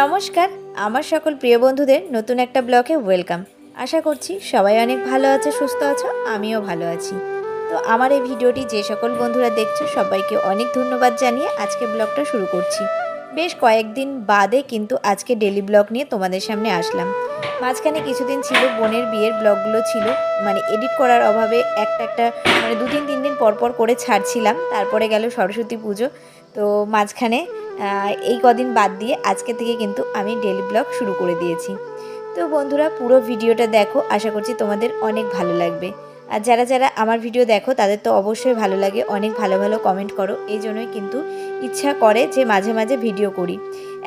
নমস্কার, আমার সকল প্রিয় বন্ধুদের নতুন একটা ব্লগে ওয়েলকাম। আশা করছি সবাই অনেক ভালো আছে, সুস্থ আছো, আমিও ভালো আছি। তো আমার এই ভিডিওটি যে সকল বন্ধুরা দেখছ, সবাইকে অনেক ধন্যবাদ জানিয়ে আজকে ব্লগটা শুরু করছি। বেশ কয়েকদিন বাদে কিন্তু আজকে ডেলি ব্লগ নিয়ে তোমাদের সামনে আসলাম। মাঝখানে কিছুদিন ছিল, বোনের বিয়ের ব্লগগুলো ছিল মানে এডিট করার অভাবে একটা একটা মানে দু তিন তিন দিন পর পর করে ছাড়ছিলাম, তারপরে গেল সরস্বতী পুজো। তো মাঝখানে এই কদিন বাদ দিয়ে আজকে থেকে কিন্তু আমি ডেলি ব্লগ শুরু করে দিয়েছি। তো বন্ধুরা, পুরো ভিডিওটা দেখো, আশা করছি তোমাদের অনেক ভালো লাগবে। আর যারা যারা আমার ভিডিও দেখো, তাদের তো অবশ্যই ভালো লাগে, অনেক ভালো ভালো কমেন্ট করো। এই জন্যই কিন্তু ইচ্ছা করে যে মাঝে মাঝে ভিডিও করি।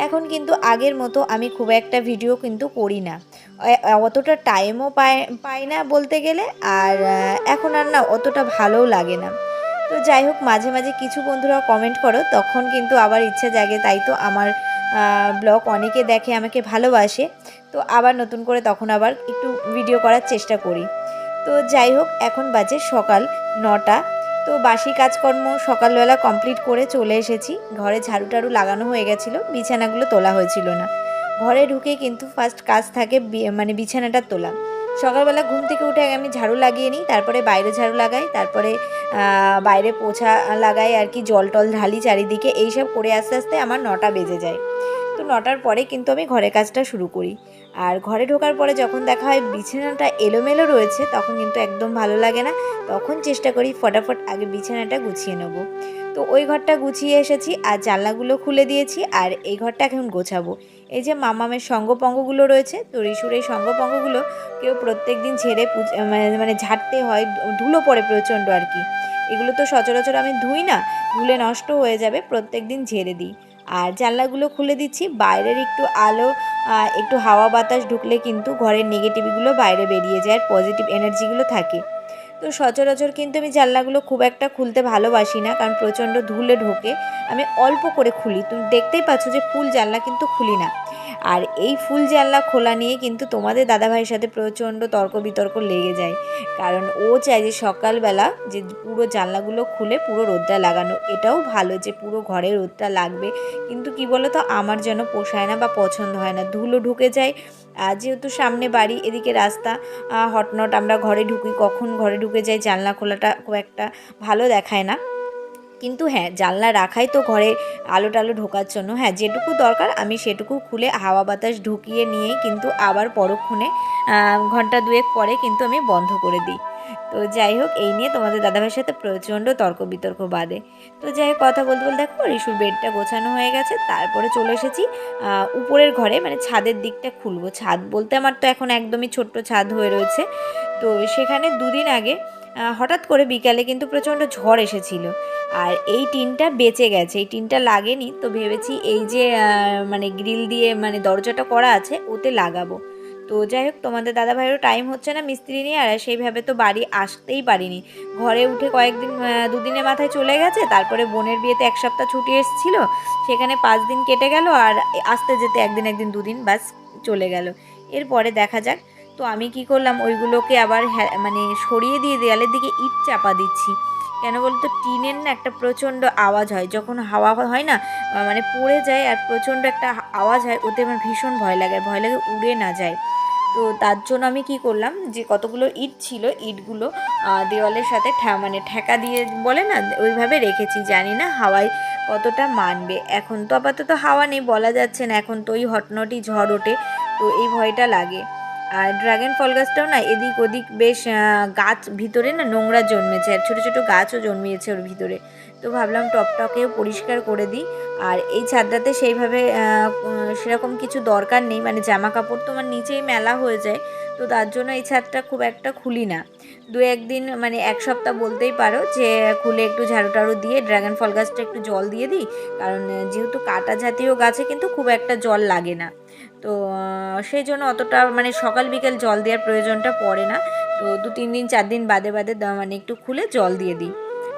এখন কিন্তু আগের মতো আমি খুব একটা ভিডিও কিন্তু করি না। অতটা টাইমও পাই পাই না বলতে গেলে, আর এখন আর না অতটা ভালোও লাগে না। তো যাই হোক, মাঝে মাঝে কিছু বন্ধুরা কমেন্ট করো, তখন কিন্তু আবার ইচ্ছা জাগে, তাই তো আমার ব্লগ অনেকে দেখে আমাকে ভালোবাসে। তো আবার নতুন করে তখন আবার একটু ভিডিও করার চেষ্টা করি। তো যাই হোক, এখন বাজে সকাল নটা। তো বাসি কাজকর্ম সকালবেলা কমপ্লিট করে চলে এসেছি। ঘরে ঝাড়ু টাড়ু লাগানো হয়ে গেছিল, বিছানাগুলো তোলা হয়েছিল না। ঘরে ঢুকে কিন্তু ফার্স্ট কাজ থাকে মানে বিছানাটা তোলা। সকালবেলা ঘুম থেকে উঠে আমি ঝাড়ু লাগিয়ে নিই, তারপরে বাইরে ঝাড়ু লাগাই, তারপরে বাইরে পোছা লাগাই আর কি, জল টল ঢালি চারিদিকে, এইসব করে আস্তে আস্তে আমার নটা বেজে যায়। তো নটার পরে কিন্তু আমি ঘরের কাজটা শুরু করি। আর ঘরে ঢোকার পরে যখন দেখা হয় বিছানাটা এলোমেলো রয়েছে, তখন কিন্তু একদম ভালো লাগে না। তখন চেষ্টা করি ফটাফট আগে বিছানাটা গুছিয়ে নেব। তো ওই ঘরটা গুছিয়ে এসেছি, আর জানলাগুলো খুলে দিয়েছি, আর এই ঘরটা এখন গোছাবো। এই যে মামামের সঙ্গপঙ্গগুলো রয়েছে, তো রিসুর এই সঙ্গপঙ্গগুলো কেউ প্রত্যেক দিন ঝেড়ে মানে মানে ঝাড়তে হয়, ধুলো পড়ে প্রচণ্ড আর কি। এগুলো তো সচরাচর আমি ধুই না, ধুলে নষ্ট হয়ে যাবে, প্রত্যেক দিন ঝেড়ে দিই। আর জানলাগুলো খুলে দিচ্ছি। বাইরের একটু আলো একটু হাওয়া বাতাস ঢুকলে কিন্তু ঘরের নেগেটিভগুলো বাইরে বেরিয়ে যায় আর পজিটিভ এনার্জিগুলো থাকে। তো সচরাচর কিন্তু আমি জানলাগুলো খুব একটা খুলতে ভালোবাসি না কারণ প্রচণ্ড ধুলে ঢোকে। আমি অল্প করে খুলি। তুমি দেখতেই পাচ্ছ যে ফুল জানলা কিন্তু খুলি না। আর এই ফুল জানলা খোলা নিয়ে কিন্তু তোমাদের দাদাভাইয়ের সাথে প্রচণ্ড তর্ক বিতর্ক লেগে যায়। কারণ ও চায় যে সকালবেলা যে পুরো জানলাগুলো খুলে পুরো রোদটা লাগানো। এটাও ভালো যে পুরো ঘরে রোদটা লাগবে। কিন্তু কি বলো তো আমার যেন পোষায় না বা পছন্দ হয় না। ধুলো ঢুকে যায়, আর যেহেতু সামনে বাড়ি, এদিকে রাস্তা হটনট আমরা ঘরে ঢুকি, কখন ঘরে ঢুকে যাই জানলা খোলাটা খুব একটা ভালো দেখায় না। কিন্তু হ্যাঁ জানলা রাখাই তো ঘরে আলো টালো ঢোকার জন্য। হ্যাঁ যেটুকু দরকার আমি সেটুকু খুলে হাওয়া বাতাস ঢুকিয়ে নিয়েই কিন্তু আবার পরক্ষণে ঘণ্টা দুয়েক পরে কিন্তু আমি বন্ধ করে দিই। তো যাই হোক, এই নিয়ে তোমাদের দাদাভাইয়ের সাথে প্রচণ্ড তর্ক বিতর্ক বাদে। তো যাই হোক, কথা বলতে বলতে দেখো রিসুর বেডটা গোছানো হয়ে গেছে। তারপরে চলে এসেছি উপরের ঘরে মানে ছাদের দিকটা খুলবো। ছাদ বলতে আমার তো এখন একদমই ছোট্ট ছাদ হয়ে রয়েছে। তো সেখানে দুদিন আগে হঠাৎ করে বিকালে কিন্তু প্রচণ্ড ঝড় এসেছিল। আর এই টিনটা বেঁচে গেছে। এই টিনটা লাগেনি, তো ভেবেছি এই যে মানে গ্রিল দিয়ে মানে দরজাটা করা আছে, ওতে লাগাবো। তো যাই হোক, তোমাদের দাদা ভাইয়েরও টাইম হচ্ছে না মিস্ত্রি নিয়ে, আর সেইভাবে তো বাড়ি আসতেই পারিনি। ঘরে উঠে কয়েকদিন দুদিনের মাথায় চলে গেছে, তারপরে বোনের বিয়েতে এক সপ্তাহ ছুটি এসেছিল, সেখানে পাঁচ দিন কেটে গেল, আর আসতে যেতে একদিন একদিন, দুদিন বাস চলে গেল। এরপরে দেখা যাক। তো আমি কি করলাম, ওইগুলোকে আবার মানে সরিয়ে দিয়ে দেয়ালের দিকে ইট চাপা দিচ্ছি। কেন বলতো? টিনের না একটা প্রচণ্ড আওয়াজ হয়। যখন হাওয়া হয় না মানে পড়ে যায় আর প্রচণ্ড একটা আওয়াজ হয়, ওতে আমার ভীষণ ভয় লাগে। ভয় লাগে উড়ে না যায়। তো তার জন্য আমি কি করলাম যে, কতগুলো ইট ছিল, ইটগুলো দেওয়ালের সাথে ঠ্যা মানে ঠেকা দিয়ে বলে না, ওইভাবে রেখেছি, জানি না হাওয়ায় কতটা মানবে। এখন তো আপাতত হাওয়া নেই, বলা যাচ্ছে না, এখন তো ওই হটনটি ঝড় ওঠে, তো এই ভয়টা লাগে। আর ড্রাগন ফল গাছটাও না এদিক ওদিক বেশ গাছ ভিতরে না নোংরা জন্মেছে আর ছোটো ছোটো গাছও জন্মিয়েছে ওর ভিতরে। তো ভাবলাম টপটাকেও পরিষ্কার করে দিই। আর এই ছাদটাতে সেইভাবে সেরকম কিছু দরকার নেই। মানে জামা কাপড় তো আমার নিচেই মেলা হয়ে যায়। তো তার জন্য এই ছাদটা খুব একটা খুলি না। দু একদিন মানে এক সপ্তাহ বলতেই পারো যে, খুলে একটু ঝাড়ু টাড়ু দিয়ে ড্রাগন ফল গাছটা একটু জল দিয়ে দিই। কারণ যেহেতু কাটা জাতীয় গাছে কিন্তু খুব একটা জল লাগে না। তো সেই জন্য অতটা মানে সকাল বিকেল জল দেওয়ার প্রয়োজনটা পড়ে না। তো দু তিন দিন চার দিন বাদে বাদে মানে একটু খুলে জল দিয়ে দিই।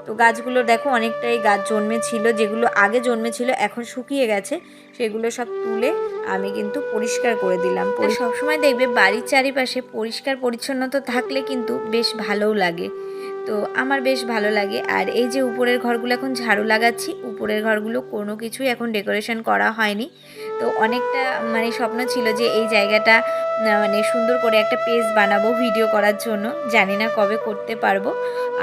তো গাছগুলো দেখো অনেকটাই গাছ জন্মেছিল যেগুলো আগে জন্মেছিল এখন শুকিয়ে গেছে সেগুলো সব তুলে আমি কিন্তু পরিষ্কার করে দিলাম। সবসময় দেখবে বাড়ির চারিপাশে পরিষ্কার পরিচ্ছন্নতা থাকলে কিন্তু বেশ ভালোও লাগে। তো আমার বেশ ভালো লাগে। আর এই যে উপরের ঘরগুলো এখন ঝাড়ু লাগাচ্ছি উপরের ঘরগুলো কোনো কিছুই এখন ডেকোরেশন করা হয়নি। তো অনেকটা মানে স্বপ্ন ছিল যে এই জায়গাটা মানে সুন্দর করে একটা পেজ বানাবো ভিডিও করার জন্য। জানি না কবে করতে পারব।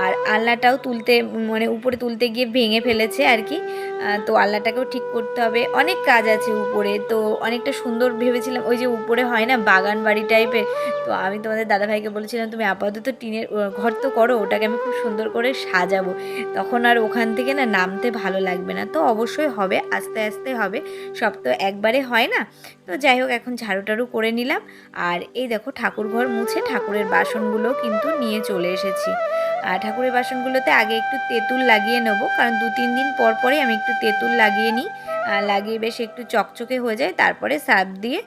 আর আলনাটাও তুলতে মানে উপরে তুলতে গিয়ে ভেঙে ফেলেছে আর কি। তো আলনাটাকেও ঠিক করতে হবে। অনেক কাজ আছে উপরে, তো অনেকটা সুন্দর ভেবেছিলাম। ওই যে উপরে হয় না, বাগান বাড়ি টাইপের তো আমি তোমাদের দাদাভাইকে বলেছিলাম, তুমি আপাতত টিনের ঘর তো করো, ওটাকে আমি খুব সুন্দর করে সাজাবো। তখন আর ওখান থেকে না নামতে ভালো লাগবে না। তো অবশ্যই হবে, আস্তে আস্তে হবে। সব তো একবারে হয় না। তো যাই হোক, এখন ঝাড়ু টাড়ু করে নিলাম। আর এই দেখো, ঠাকুর ঘর মুছে ঠাকুরের বাসনগুলো কিন্তু নিয়ে চলে এসেছি। আর ঠাকুরের বাসনগুলোতে আগে একটু তেঁতুল লাগিয়ে নেব, কারণ দু তিন দিন পর পরে আমি একটু তেঁতুল লাগিয়ে নিই। লাগিয়ে বেশ একটু চকচকে হয়ে যায় তারপরে সার্ফ দিয়ে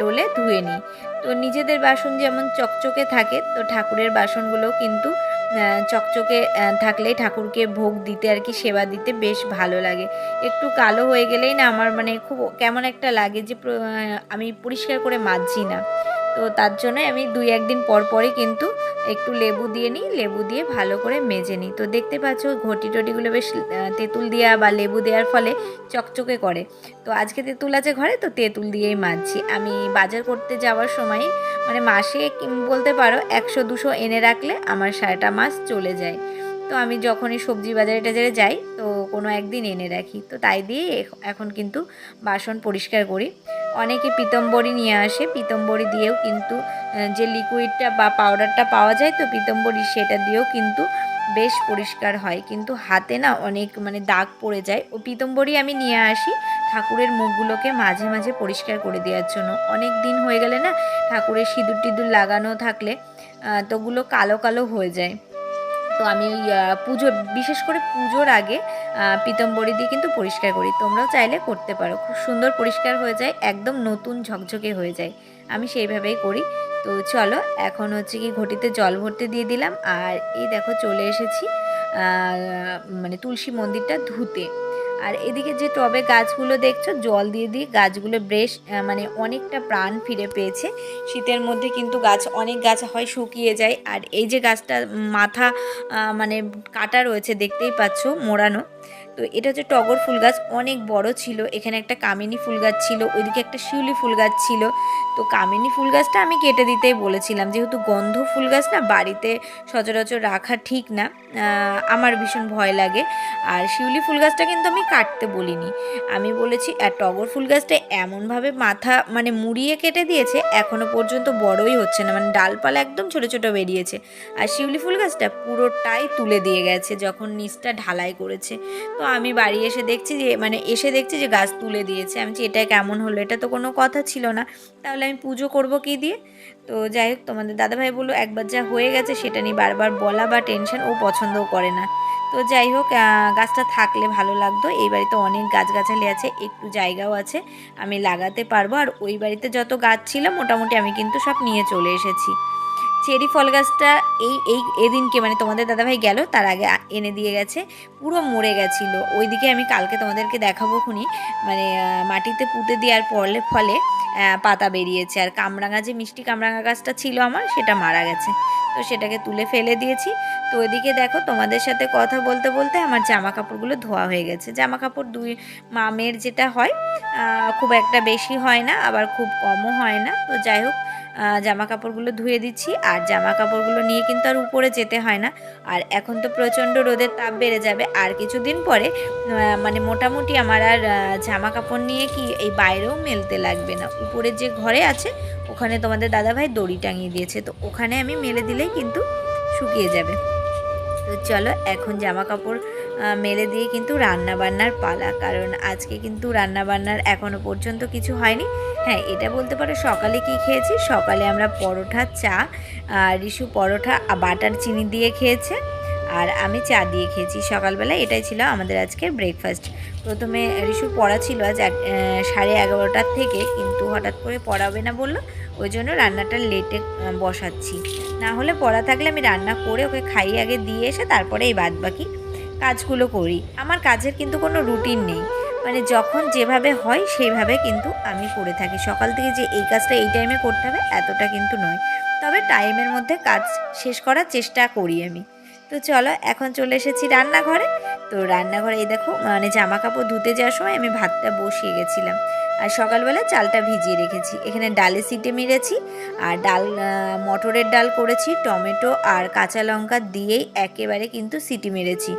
ডোলে ধুয়ে নিই। তো নিজেদের বাসন যেমন চকচকে থাকে তো ঠাকুরের বাসনগুলো কিন্তু চকচকে আহ, থাকলেই ঠাকুরকে ভোগ দিতে আর কি সেবা দিতে বেশ ভালো লাগে। একটু কালো হয়ে গেলেই না আমার মানে খুব কেমন একটা লাগে যে আমি পরিষ্কার করে মাজছি না। তো তার জন্য আমি দুই একদিন পর পরই কিন্তু একটু লেবু দিয়ে নিই, লেবু দিয়ে ভালো করে মেজে নিই। তো দেখতে পাচ্ছ ঘটি টটিগুলো বেশ তেঁতুল দেওয়া বা লেবু দেওয়ার ফলে চকচকে করে। তো আজকে তেঁতুল আছে ঘরে, তো তেঁতুল দিয়েই মাজছি। আমি বাজার করতে যাওয়ার সময় মানে মাসে বলতে পারো একশো দুশো এনে রাখলে আমার সারাটা মাস চলে যায়। তো আমি যখনই সবজি বাজারে টাজারে যাই, তো কোনো একদিন এনে রাখি। তো তাই দিয়ে এখন কিন্তু বাসন পরিষ্কার করি। অনেকে পিতম্বরী নিয়ে আসে। পিতম্বরী দিয়েও কিন্তু যে লিকুইডটা বা পাউডারটা পাওয়া যায়, তো পিতম্বরী সেটা দিয়েও কিন্তু বেশ পরিষ্কার হয়। কিন্তু হাতে না অনেক মানে দাগ পড়ে যায়। ও পিতম্বরী আমি নিয়ে আসি ঠাকুরের মুখগুলোকে মাঝে মাঝে পরিষ্কার করে দেওয়ার জন্য। অনেক দিন হয়ে গেলে না ঠাকুরের সিঁদুর টিঁদুর লাগানো থাকলে তোগুলো কালো কালো হয়ে যায়। তো আমি পুজো, বিশেষ করে পুজোর আগে পিতম্বরী দিয়ে কিন্তু পরিষ্কার করি। তোমরাও চাইলে করতে পারো। খুব সুন্দর পরিষ্কার হয়ে যায়, একদম নতুন ঝকঝকে হয়ে যায়। আমি সেইভাবেই করি। তো চলো, এখন হচ্ছে কি ঘটিতে জল ভরতে দিয়ে দিলাম। আর এই দেখো চলে এসেছি মানে তুলসী মন্দিরটা ধুতে। আর এদিকে যে টবে গাছগুলো দেখছ, জল দিয়ে দিয়ে গাছগুলো বেশ মানে অনেকটা প্রাণ ফিরে পেয়েছে। শীতের মধ্যে কিন্তু গাছ, অনেক গাছ হয় শুকিয়ে যায়। আর এই যে গাছটা মাথা মানে কাটা রয়েছে, দেখতেই পাচ্ছ, মোড়ানো। তো এটা হচ্ছে টগর ফুল গাছ, অনেক বড় ছিল। এখানে একটা কামিনী ফুল গাছ ছিল, ওইদিকে একটা শিউলি ফুল গাছ ছিল। তো কামিনী ফুল গাছটা আমি কেটে দিতেই বলেছিলাম, যেহেতু গন্ধ ফুল গাছ না, বাড়িতে সচরাচর রাখা ঠিক না আমার ভীষণ ভয় লাগে। আর শিউলি ফুল গাছটা কিন্তু আমি কাটতে বলিনি। আমি বলেছি, আর টগর ফুল গাছটা এমনভাবে মাথা মানে মুড়িয়ে কেটে দিয়েছে, এখনও পর্যন্ত বড়ই হচ্ছে না। মানে ডালপালা একদম ছোট ছোট বেরিয়েছে। আর শিউলি ফুল গাছটা পুরোটাই তুলে দিয়ে গেছে, যখন নিচটা ঢালাই করেছে। তো আমি বাড়ি এসে দেখছি যে মানে এসে দেখছি যে গাছ তুলে দিয়েছে। আমি এটা কেমন হলো? এটা তো কোনো কথা ছিল না। তাহলে আমি পুজো করব কি দিয়ে? তো যাই হোক, তোমাদের দাদাভাই বলল, একবার যা হয়ে গেছে সেটা নিয়ে বারবার বলা বা টেনশন, ও পছন্দও করে না। তো যাই হোক গাছটা থাকলে ভালো লাগতো। এই বাড়িতে অনেক গাছগাছালি আছে, একটু জায়গাও আছে। আমি লাগাতে পারব। আর ওই বাড়িতে যত গাছ ছিল, মোটামুটি আমি কিন্তু সব নিয়ে চলে এসেছি। চেরি ফল গাছটা এই এই, এদিনকে মানে তোমাদের দাদাভাই গেল, তার আগে এনে দিয়ে গেছে, পুরো মরে গেছিল। ওইদিকে আমি কালকে তোমাদেরকে দেখাবো খুনি মানে মাটিতে পুঁতে দেওয়ার পরে ফলে পাতা বেরিয়েছে। আর কামরাঙা যে মিষ্টি কামরাঙা গাছটা ছিল আমার, সেটা মারা গেছে। তো সেটাকে তুলে ফেলে দিয়েছি। তো ওইদিকে দেখো তোমাদের সাথে কথা বলতে বলতে আমার জামা কাপড়গুলো ধোয়া হয়ে গেছে। জামা কাপড় দুই মামের যেটা হয় খুব একটা বেশি হয় না, আবার খুব কমও হয় না। তো যাই হোক জামা কাপড়গুলো ধুয়ে দিচ্ছি। আর জামা কাপড়গুলো নিয়ে কিন্তু আর উপরে যেতে হয় না। আর এখন তো প্রচণ্ড রোদের তাপ বেড়ে যাবে। আর কিছুদিন পরে মানে মোটামুটি আমার আর জামা কাপড় নিয়ে কি এই বাইরেও মেলতে লাগবে না। উপরে যে ঘরে আছে ওখানে তোমাদের দাদাভাই দড়ি টাঙিয়ে দিয়েছে, তো ওখানে আমি মেলে দিলেই কিন্তু শুকিয়ে যাবে। তো চলো, এখন জামা কাপড় মেলে দিয়ে কিন্তু রান্না বান্নার পালা, কারণ আজকে কিন্তু রান্না বান্নার এখনও পর্যন্ত কিছু হয়নি। হ্যাঁ এটা বলতে পারো, সকালে কি খেয়েছি? সকালে আমরা পরোটা চা রিশু পরোটা বাটার চিনি দিয়ে খেয়েছে, আর আমি চা দিয়ে খেয়েছি সকালবেলা এটাই ছিল আমাদের আজকের ব্রেকফাস্ট প্রথমে রিশু পড়া ছিল আজ সাড়ে এগারোটার থেকে, কিন্তু হঠাৎ করে পড়াবে না বলল। ওই জন্য রান্নাটা লেটে বসাচ্ছি। না হলে পড়া থাকলে আমি রান্না করে ওকে খাইয়ে আগে দিয়ে এসে তারপরে এই বাদ বাকি কাজগুলো করি। আমার কাজের কিন্তু কোনো রুটিন নেই। মানে যখন যেভাবে হয়, সেইভাবে কিন্তু আমি করে থাকি। সকাল থেকে যে এই কাজটা এই টাইমে করতে হবে, এতটা কিন্তু নয়। তবে টাইমের মধ্যে কাজ শেষ করার চেষ্টা করি আমি। তো চলো, এখন চলে এসেছি রান্নাঘরে। তো রান্নাঘরে এই দেখো মানে জামা কাপড় ধুতে যাওয়ার সময় আমি ভাতটা বসিয়ে গেছিলাম। আর সকালবেলা চালটা ভিজিয়ে রেখেছি। এখানে ডালে সিটে মেরেছি, আর ডাল মটরের ডাল করেছি, টমেটো আর কাঁচা লঙ্কা দিয়েই একেবারে কিন্তু সিটি মেরেছি।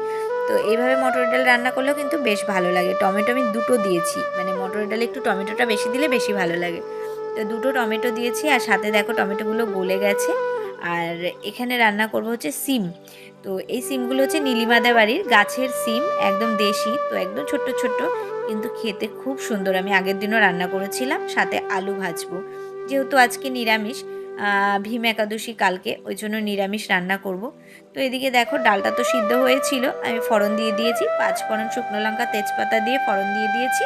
তো এইভাবে মটরের ডাল রান্না করলেও কিন্তু বেশ ভালো লাগে। টমেটো আমি দুটো দিয়েছি মানে মটরের ডালে একটু টমেটোটা বেশি দিলে বেশি ভালো লাগে। তো দুটো টমেটো দিয়েছি, আর সাথে দেখো টমেটোগুলো গলে গেছে। আর এখানে রান্না করব হচ্ছে সিম। তো এই সিমগুলো হচ্ছে নীলিমাদা বাড়ির গাছের সিম, একদম দেশি, তো একদম ছোট্ট ছোট্ট, কিন্তু খেতে খুব সুন্দর। আমি আগের দিনও রান্না করেছিলাম, সাথে আলু ভাজবো। যেহেতু আজকে নিরামিষ ভীম একাদশী কালকে, ওই জন্য নিরামিষ রান্না করব। তো এদিকে দেখো, ডালটা তো সিদ্ধ হয়েছিল, আমি ফড়ন দিয়ে দিয়েছি, পাঁচ ফড়ন শুকনো লঙ্কা, তেজপাতা দিয়ে ফড়ন দিয়ে দিয়েছি।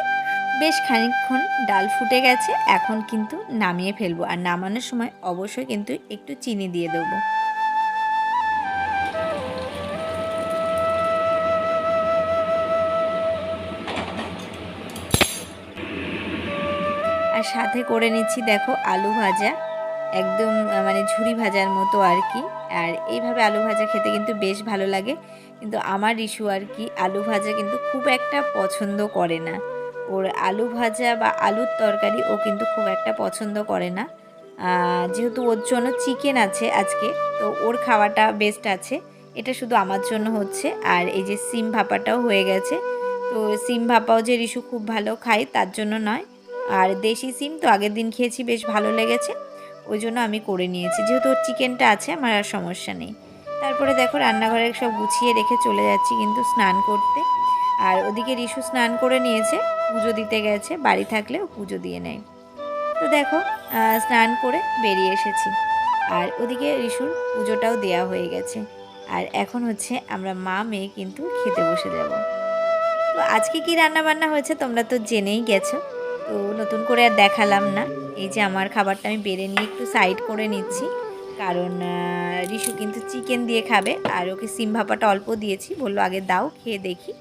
বেশ খানিকক্ষণ ডাল ফুটে গেছে, এখন কিন্তু নামিয়ে ফেলব। আর নামানোর সময় অবশ্যই কিন্তু একটু চিনি দিয়ে দেবো। আর সাথে করে নিচ্ছি, দেখো, আলু ভাজা। একদম মানে ঝুরি ভাজার মতো আর কি। আর এইভাবে আলু ভাজা খেতে কিন্তু বেশ ভালো লাগে। কিন্তু আমার ইস্যু আর কি, আলু ভাজা কিন্তু খুব একটা পছন্দ করে না। ওর আলু ভাজা বা আলুর তরকারি ও কিন্তু খুব একটা পছন্দ করে না। যেহেতু ওর জন্য চিকেন আছে আজকে, তো ওর খাওয়াটা বেস্ট আছে। এটা শুধু আমার জন্য হচ্ছে। আর এই যে সিম ভাপাটাও হয়ে গেছে। তো সিম ভাপাও যে রিশু খুব ভালো খায়, তার জন্য নয়। আর দেশি সিম তো আগের দিন খেয়েছি, বেশ ভালো লেগেছে। ওই জন্য আমি করে নিয়েছি। যেহেতু ওর চিকেনটা আছে, আমার আর সমস্যা নেই। তারপরে দেখো রান্নাঘরে সব গুছিয়ে রেখে চলে যাচ্ছি কিন্তু স্নান করতে। আর ওদিকে রিশু স্নান করে নিয়েছে। পুজো দিতে গেছে, বাড়ি থাকলে ও পুজো দিয়ে নেয়। তো দেখো স্নান করে বেরিয়ে এসেছি। আর ওদিকে রিশুর পুজোটাও দেয়া হয়ে গেছে। আর এখন হচ্ছে আমরা মা, মেয়ে কিন্তু খেতে বসে যাব। তো আজকে কি রান্না বান্না হয়েছে তোমরা তো জেনেই গেছো। তো নতুন করে আর দেখালাম না। এই যে আমার খাবারটা আমি বেড়ে নিয়ে একটু সাইড করে নিচ্ছি। কারণ রিশু কিন্তু চিকেন দিয়ে খাবে। আর ওকে সিম ভাপাটা অল্প দিয়েছি। বলল আগে দাও, খেয়ে দেখি।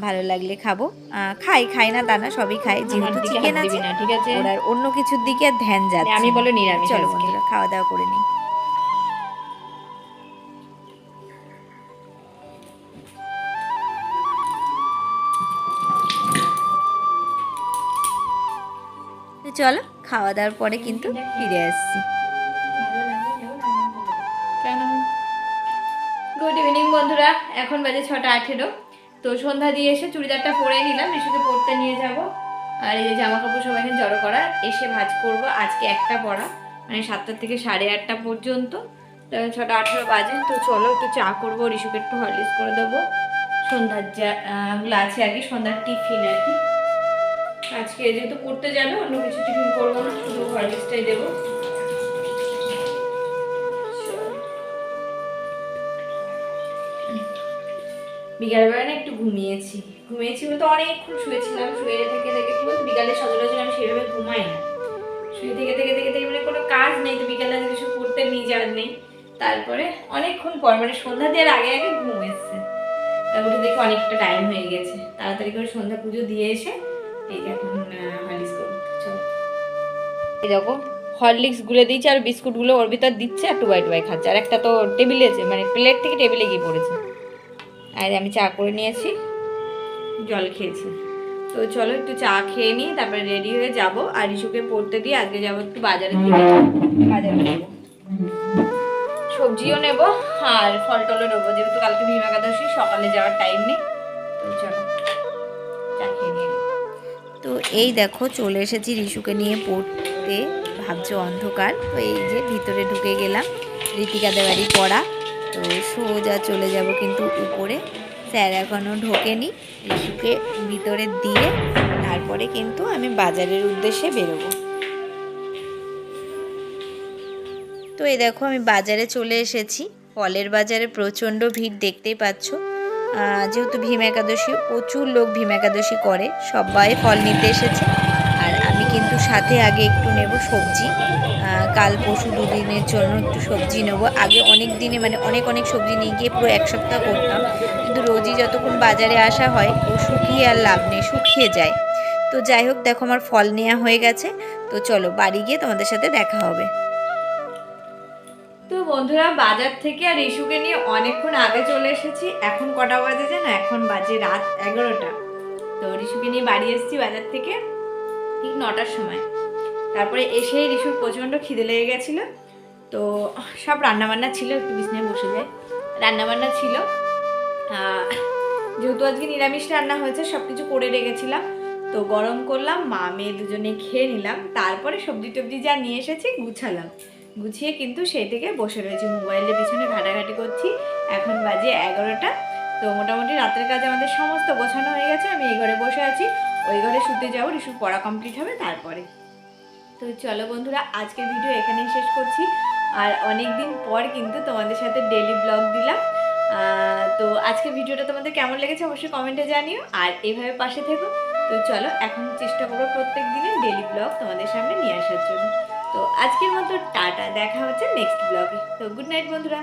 ভালো লাগলে খাব। আহ, খাই খাই না তা না সবই খাই যেহেতু চিকেন আছে ঠিক আছে? ওর অন্য কিছুর দিকে আর ধ্যান যাচ্ছে আমি বলো নিরামিষ চলো বন্ধুরা খাওয়া দাওয়া করে নিই। চলো খাওয়া দাওয়ার পরে কিন্তু ফিরে আসছি। গুড ইভিনিং বন্ধুরা। এখন বাজে ছটা আঠেরো। তো সন্ধ্যা দিয়ে এসে চুড়িদারটা পরে নিলাম ঋষিকে পড়তে নিয়ে যাব। আর এই যে জামা কাপড় সব এখানে জড়ো করা এসে ভাজ করব। আজকে একটা পড়া মানে সাতটা থেকে সাড়ে আটটা পর্যন্ত। ছটা আঠেরো বাজে তো চলো একটু চা করব ঋষুকে একটু হরলিক্স করে দেবো। সন্ধ্যার যা আহ, আছে আর কি সন্ধ্যার টিফিন আর কি। আজকে যেহেতু পড়তে যাবে অন্য কিছু টিফিন করব না শুধু হরলিক্সটাই দেবো। বিকালবেলা ঘুমিয়েছি। ঘুমিয়েছি বলতে অনেকক্ষণ শুয়েছিলাম, শুয়ে থেকে থেকে কি বলতো বিকালে সচরাচর আমি সেভাবে ঘুমাই না। শুয়ে থেকে থেকে থেকে থেকে মানে কোনো কাজ নেই তো বিকালে আজকে কিছু করতে নিয়ে যাওয়ার নেই। তারপরে অনেকক্ষণ পর মানে সন্ধ্যা দেওয়ার আগে আগে ঘুম এসছে। তারপরে দেখি অনেকটা টাইম হয়ে গেছে। তাড়াতাড়ি করে সন্ধ্যা পুজো দিয়ে এসে এই এখন হরলিক্স করব। চলো। দেখো, হরলিক্স গুলে দিয়েছে আর বিস্কুটগুলো ওর ভিতর দিচ্ছে আর টুবাই টুবাই খাচ্ছে। আর একটা তো টেবিলে মানে প্লেট থেকে টেবিলে গিয়ে পড়েছে। আর আমি চা করে নিয়েছি। জল খেয়েছি। তো চলো একটু চা খেয়ে নিই তারপরে রেডি হয়ে যাব। আর ইস্যুকে পড়তে দিয়ে আজকে যাব একটু বাজারের দিকে। বাজারে যাব। সবজিও নেব আর ফল টলও নেব। যেহেতু কালকে ভীম একাদশী সকালে যাওয়ার টাইম নেই। তো চলো চা খেয়ে নিয়ে তো এই দেখো চলে এসেছি রিশুকে নিয়ে পড়তে। ভাবছ অন্ধকার। তো এই যে ভিতরে ঢুকে গেলাম। রীতিকাদের বাড়ি পড়া। তো সোজা চলে যাব কিন্তু উপরে। স্যার এখনও ঢোকেনি, রিশুকে ভিতরে দিয়ে তারপরে কিন্তু আমি বাজারের উদ্দেশ্যে বেরোবো। তো এই দেখো আমি বাজারে চলে এসেছি, ফলের বাজারে প্রচণ্ড ভিড় দেখতেই পাচ্ছ। যেহেতু ভীম একাদশী, প্রচুর লোক ভীম একাদশী করে, সবাই ফল নিতে এসেছে। কিন্তু সাথে আগে একটু নেব সবজি। কাল পরশু দুদিনের জন্য একটু সবজি নেব। আগে অনেক দিনে মানে অনেক অনেক সবজি নিয়ে গিয়ে পুরো এক সপ্তাহ করতাম। কিন্তু রোজই যতক্ষণ বাজারে আসা হয়, ও শুকিয়ে আর লাভ নেই, শুকিয়ে যায়। তো যাই হোক, দেখো আমার ফল নেওয়া হয়ে গেছে। তো চলো বাড়ি গিয়ে তোমাদের সাথে দেখা হবে। তো বন্ধুরা, বাজার থেকে আর ইস্যুকে নিয়ে অনেকক্ষণ আগে চলে এসেছি। এখন কটা বাজে জানো এখন বাজে রাত এগারোটা। তো রিশুকে নিয়ে বাড়ি এসেছি বাজার থেকে। ঠিক নটার সময়। তারপরে এসে রিসুর প্রচণ্ড খিদে লেগে গেছিল। তো সব রান্নাবান্না ছিল, একটু বিছনায় বসে যায়। রান্নাবান্না ছিল। যেহেতু আজকে নিরামিষ রান্না হয়েছে সব কিছু করে রেখেছিলাম। তো গরম করলাম, মা, মেয়ে দুজনে খেয়ে নিলাম। তারপরে সবজি টবজি যা নিয়ে এসেছি গুছালাম। গুছিয়ে কিন্তু সেই থেকে বসে রয়েছি। মোবাইলের পিছনে ঘাটাঘাটি করছি। এখন বাজে এগারোটা। তো মোটামুটি রাতের কাজ আমাদের সমস্ত গোছানো হয়ে গেছে। আমি এই ঘরে বসে আছি। ওই ঘরে শুতে যাব রিসুর পড়া কমপ্লিট হবে, তারপরে। তো চলো বন্ধুরা, আজকের ভিডিও এখানেই শেষ করছি। আর অনেক দিন পর কিন্তু তোমাদের সাথে ডেলি ব্লগ দিলাম। তো আজকের ভিডিওটা তোমাদের কেমন লেগেছে অবশ্যই কমেন্টে জানিও। আর এইভাবে পাশে থেকো। তো চলো, এখন চেষ্টা করব প্রত্যেক দিনের ডেলি ব্লগ তোমাদের সামনে নিয়ে আসার জন্য। তো আজকের মতো টাটা, দেখা হচ্ছে নেক্সট ব্লগে তো গুড নাইট বন্ধুরা।